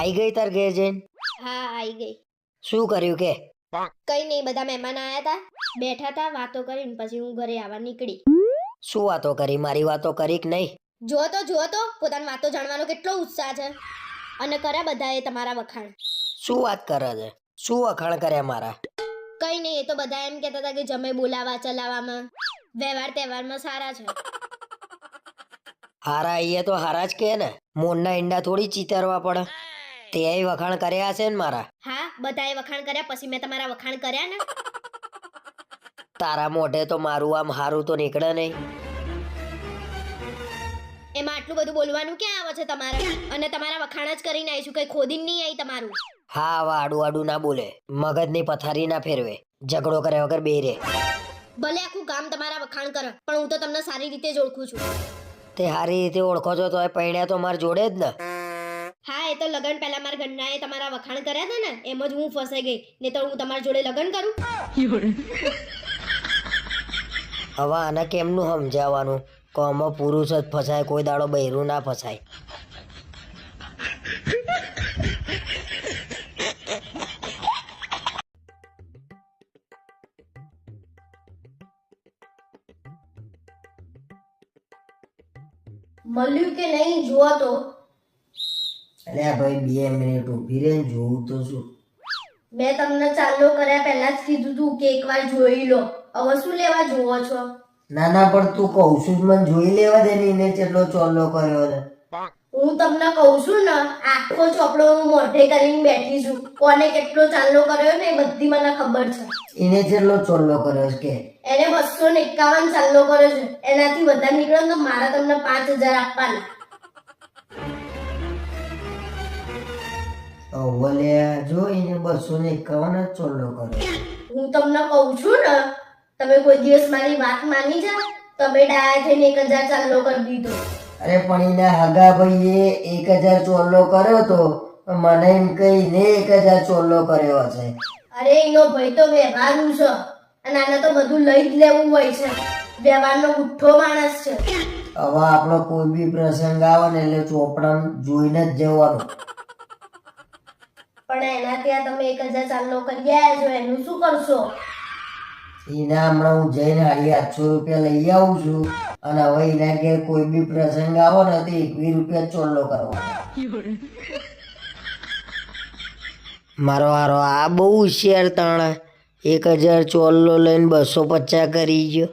આઈ ગઈ તાર ઘેર જઈને? હા આઈ ગઈ. શું કર્યું કે? કઈ નહીં બધા મહેમાન આયા હતા બેઠા હતા વાતો કરીને પછી હું ઘરે આવવા નીકળી. શું વાતો કરી? મારી વાતો કરી કે નહીં? જો તો જો તો પોતાની વાતો જાણવાનો કેટલો ઉત્સાહ છે. અને કર્યા બધાએ તમારા વખાણ. શું વાત કરે છે? શું વખાણ કર્યા મારા? કઈ નહીં એ તો બધા એમ કહેતા હતા કે જમે બોલાવા ચલાવવામાં વ્યવહાર તહેવારમાં સારા છે. હારા અહીંયા તો હારા જ કે ને? મોરના ઈંડા થોડી ચીતરવા પડે. તે વખાણ કર્યા છે ને મારા. હા બધાએ વખાણ કર્યા પછી મેં તમારા વખાણ કર્યા ને? તારા મોઢે તો મારું આમ હારું તો નીકળે નહીં. એમાં આટલું બધું બોલવાનું ક્યાં આવે છે તમારે? અને તમારા વખાણ જ કરીને આવીશું કઈ ખોદીને નહીં આવી તમારું. હા વાડું આડું આડું ના બોલે. મગજની પથારી ના ફેરવે. ઝઘડો કરે વગર બે રે ભલે આખું ગામ તમારા વખાણ કરે પણ હું તો તમને સારી રીતે જ ઓળખું છું. તે સારી રીતે ઓળખો છો તો એ પૈણ્યા તો માર જોડે જ ને. એ તો લગન પહેલા મારા ઘરનાએ તમારા વખાણ કર્યા હતા ને એમ જ હું ફસાઈ ગઈ. ને તો હું તમારા જોડે લગન કરું. હવે આને કેમનું સમજાવવાનું? કોમો પુરુષ જ ફસાય કોઈ દાડો બહેરું ના ફસાય. મળ્યું કે નહીં જુઓ તો? અલ્યા ભાઈ બે મિનિટ ઊભી રહે જોઉં તો શું? મેં તમને ચાલુ કર્યા પહેલા જ કીધું તું કે એકવાર જોઈ લો. હવે શું લેવા જોવો છો? ના ના પણ તું કહું છું મને જોઈ લેવા દે ને એને કેટલો ચોલ્લો કર્યો છે. હું તમને કહું છું ને આખો ચોપડો હું મોઢે કરીને બેઠી છું. કોને કેટલો ચાલનો કર્યો ને એ બધી મને ખબર છે. એને કેટલો ચોલ્લો કર્યો છે કે? એને બસો ને એકાવન ચાલનો કર્યો છે. એનાથી વધારે નીકળ્યો ને તો મારા તમને પાંચ હજાર આપવાના. અવલ્યા જો એને બસો ને એકાવન જ ચોલ્લો કર્યો. હું તમને કહું છું ને તમે કોઈ દિવસ મારી વાત માની જા તમે ડાયા થઈને એક હજાર ચાલનો કરી દીધો. અરે પણ એના હગા ભાઈએ એક હજાર ચોલ્લો કર્યો તો મને એમ કહીને એક હજાર ચોલ્લો કર્યો હશે. અરે એનો ભાઈ તો વ્યવહારનું છે. અને આને તો બધું લઈ જ લેવું હોય છે. વ્યવહારનો ગુઠ્ઠો માણસ છે. હવે આપણો કોઈ બી પ્રસંગ આવે ને એટલે ચોપડા જોઈને જ જવાનું. પણ એના ત્યાં તમે એક હજાર ચાલનો કરી આવ્યા છો, એનું શું કરશો? એના હમણાં હું જઈને હાડી આઠસો રૂપિયા લઈ આવું છું અને હવે એના ઘેર કોઈ બી પ્રસંગ આવો ને તો એકવીસ રૂપિયા ચોલ્લો કરવાનો. મારો હારો આ બહુ હોશિયાર તાણા. એક હજાર ચોલ્લો લઈને બસો પચાસ કરી ગયો.